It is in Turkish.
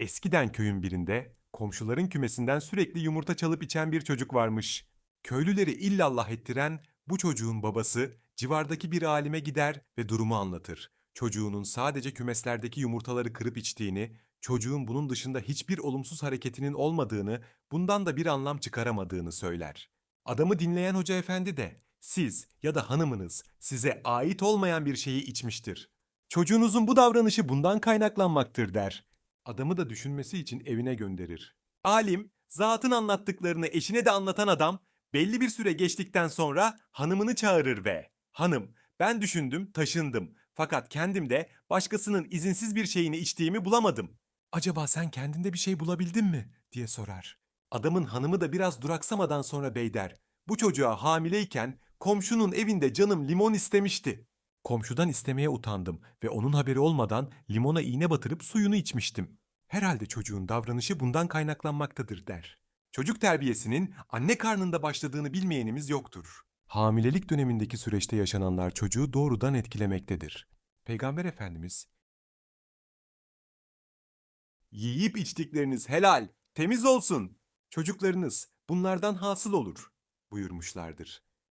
Eskiden köyün birinde komşuların kümesinden sürekli yumurta çalıp içen bir çocuk varmış. Köylüleri illallah ettiren bu çocuğun babası civardaki bir alime gider ve durumu anlatır. Çocuğunun sadece kümeslerdeki yumurtaları kırıp içtiğini, çocuğun bunun dışında hiçbir olumsuz hareketinin olmadığını, bundan da bir anlam çıkaramadığını söyler. Adamı dinleyen hoca efendi de siz ya da hanımınız size ait olmayan bir şeyi içmiştir. Çocuğunuzun bu davranışı bundan kaynaklanmaktır der. Adamı da düşünmesi için evine gönderir. Alim, zatın anlattıklarını eşine de anlatan adam belli bir süre geçtikten sonra hanımını çağırır ve "Hanım, ben düşündüm, taşındım. Fakat kendimde başkasının izinsiz bir şeyini içtiğimi bulamadım. Acaba sen kendinde bir şey bulabildin mi?" diye sorar. Adamın hanımı da biraz duraksamadan sonra bey der. Bu çocuğa hamileyken komşunun evinde canım limon istemişti. Komşudan istemeye utandım ve onun haberi olmadan limona iğne batırıp suyunu içmiştim. Herhalde çocuğun davranışı bundan kaynaklanmaktadır der. Çocuk terbiyesinin anne karnında başladığını bilmeyenimiz yoktur. Hamilelik dönemindeki süreçte yaşananlar çocuğu doğrudan etkilemektedir. Peygamber Efendimiz Yiyip içtikleriniz helal, temiz olsun. Çocuklarınız bunlardan hasıl olur buyurmuşlardır.